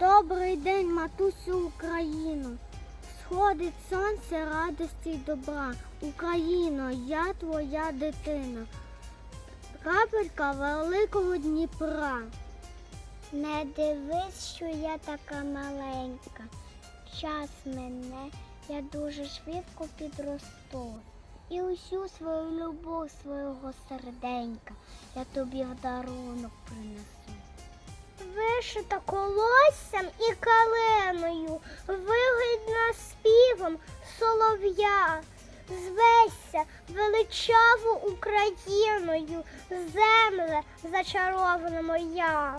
Добрий день, матусю Україну. Сходить сонце радості й добра. Україно, я твоя дитина. Крапелька великого Дніпра. Не дивись, що я така маленька. Час мене, я дуже швидко підросту. І усю свою любов свого серденька я тобі в дарунок принесу. Вишита колоссям і каленою, вигідна співом солов'я. Звейся величаву Україною, земле зачарована моя.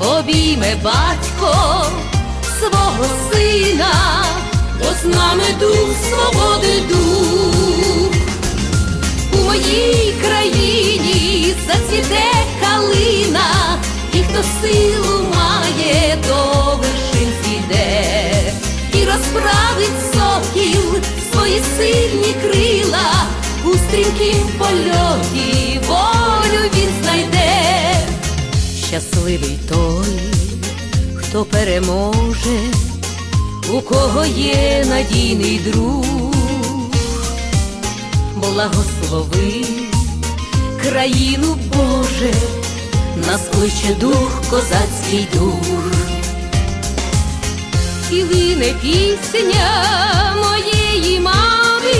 обійме батько свого сина, бо з нами дух свободи дух. У моїй країні зацвіте калина, і хто силу має, до вершин зійде, і розправить сокіл свої сильні крила, у стрімкім польоті волю він знайде щасливий той, хто переможе, у кого є надійний друг, благослови країну Боже, нас кличе дух, козацький дух, і лине пісня моєї мами,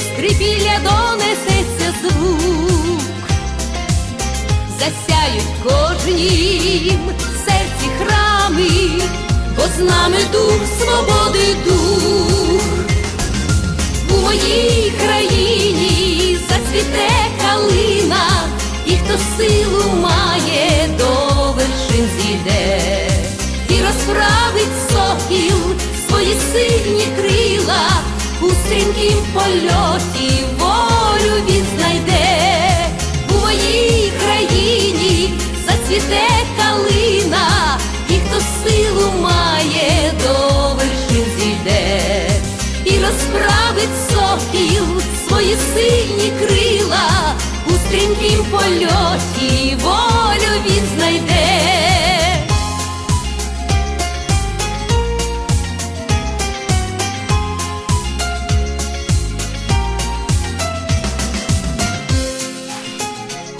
скрипіля донесеться звук. Засяють кожнім серці бо з нами дух свободи дух. У моїй країні зацвіте калина, і хто силу має, до вершин зійде, і розправить сокіл свої сильні крила, у стрімкім польоті волю він стрімкім польоті волю він знайде.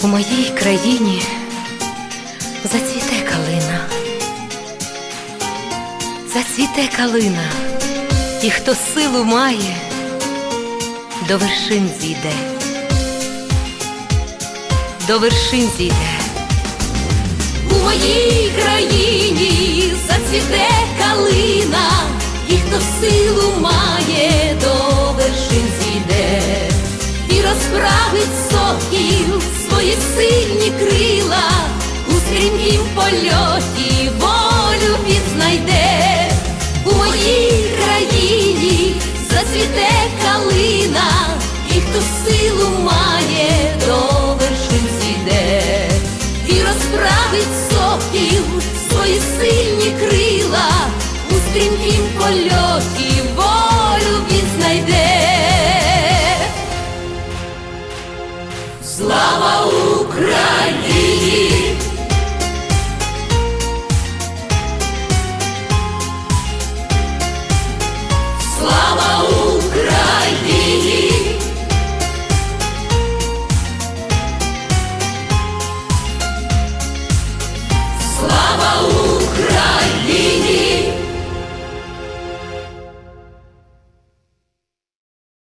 У моїй країні зацвіте калина, зацвіте калина, і хто силу має, до вершин зійде, до вершин зійде. У моїй країні зацвіте калина, і хто силу має, до вершин зійде, і розправить сокіл свої сильні крила, у стрімкім польоті волю він у моїй країні зацвіте калина, і хто силу має, розправить сокіл свої сильні крила, у стрімкім польоті волю він знайде.